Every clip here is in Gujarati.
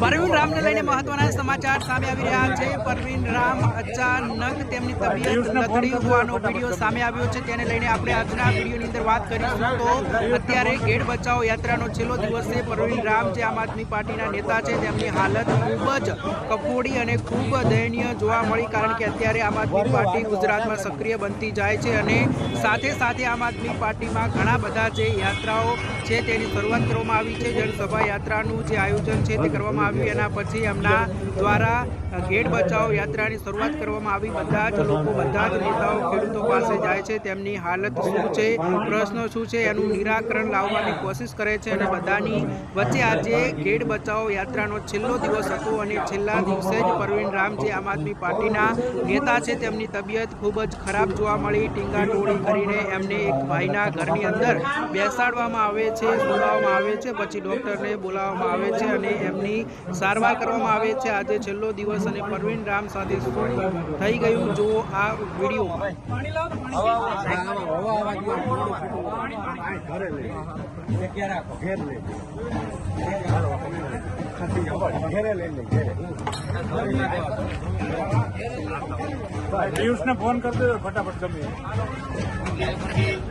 પરવીન રામને લઈને મહત્વના સમાચાર સામે આવી રહ્યા છે. પરવીન રામ અચાનક તેમની તબિયત લથડી હોવાનો વીડિયો સામે આવ્યો છે. તેને લઈને આપણે આજના વિડીયોની અંદર વાત કરીશું તો અત્યારે ગેડ બચાવો યાત્રાનો છેલ્લો દિવસ છે. પરવીન રામ જે આમ આદમી પાર્ટીના નેતા છે, તેમની હાલત ખૂબ જ કફોડી અને ખૂબ દયનીય જોવા મળી, કારણ કે અત્યારે આમ આદમી પાર્ટી ગુજરાતમાં સક્રિય બનતી જાય છે અને સાથે સાથે આમ આદમી પાર્ટીમાં ઘણા બધા જે યાત્રાઓ છે તેની શરૂઆત કરવામાં આવી છે. જનસભા યાત્રાનું જે આયોજન છે તે કરવામાં આવ્યું. એના પછી એમના દ્વારા ગેટ બચાવ યાત્રાની શરૂઆત કરવામાં આવી. બધા જ લોકો, બધા જ નેતાઓ ખેડૂતો પાસે જાય છે. તેમની હાલત શું છે? પ્રશ્નો શું છે? એનું નિરાકરણ લાવવાની કોશિશ કરે છે અને બધાની વચ્ચે આજે ગેટ બચાવ યાત્રાનો છેલ્લો દિવસ હતો અને છેલ્લા દિવસે જ પરવીન રામ જે આમ આદમી પાર્ટીના નેતા છે તેમની તબિયત ખૂબ જ ખરાબ જોવા મળી. ટીંગાટોળી કરીને એમને એક ભાઈના ઘરની અંદર બેસાડવામાં આવે છે, સુલાવવામાં આવે છે, પછી ડૉક્ટરને બોલાવવામાં આવે છે અને એમની સારવાર કરવામાં આવે છે. આજે છેલ્લો દિવસ અને પરવીન રામ સાથે થઈ ગયું જો આ વીડિયો. ફોન કરી દેજો ફટાફટ તમે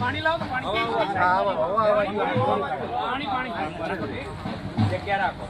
પાણી પાણી પાણી રાખો.